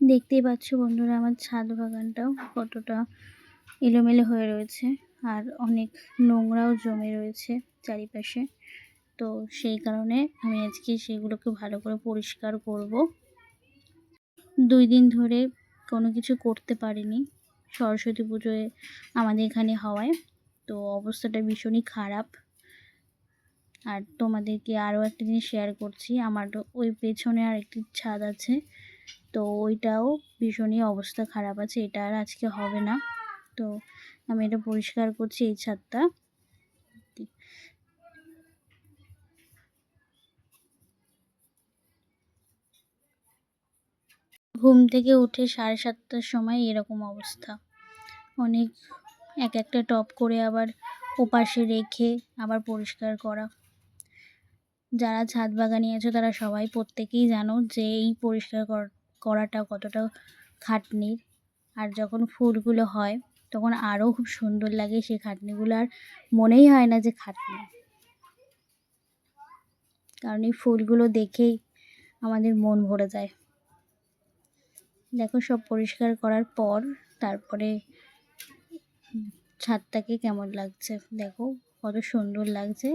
দেখতেই পাচ্ছ বন্ধুরা আমার ছাদ বাগানটাও কতটা এলোমেলো হয়ে রয়েছে আর অনেক নোংরাও জমে রয়েছে চারিপাশে। তো সেই কারণে আমি আজকে সেগুলোকে ভালো করে পরিষ্কার করব। দুই দিন ধরে কোনো কিছু করতে পারিনি সরস্বতী পুজোয় আমাদের এখানে হওয়ায়। তো অবস্থাটা ভীষণই খারাপ। আর তোমাদেরকে আরও একটা জিনিস শেয়ার করছি, আমার ওই পেছনে আর একটি ছাদ আছে। তো ওইটাও ভীষণই অবস্থা খারাপ আছে, এটা আর আজকে হবে না। তো আমি এটা পরিষ্কার করছি এই ছাদটা। ঘুম থেকে উঠে সাড়ে সাতটার সময় এরকম অবস্থা। অনেক, এক একটা টপ করে আবার ওপাশে রেখে আবার পরিষ্কার করা। যারা ছাদ বাগানি আছো তারা সবাই প্রত্যেকেই জানো যে এই পরিষ্কার করাটা কতটা খাটনির। আর যখন ফুলগুলো হয়, তখন আরও খুব সুন্দর লাগে সেই খাটনিগুলো। আর মনেই হয় না যে খাটনি। কারণ এই ফুলগুলো দেখেই আমাদের মন ভরে যায়। দেখো সব পরিষ্কার করার পর, তারপরে ছাদটাকে কেমন লাগছে? দেখো কত সুন্দর লাগছে।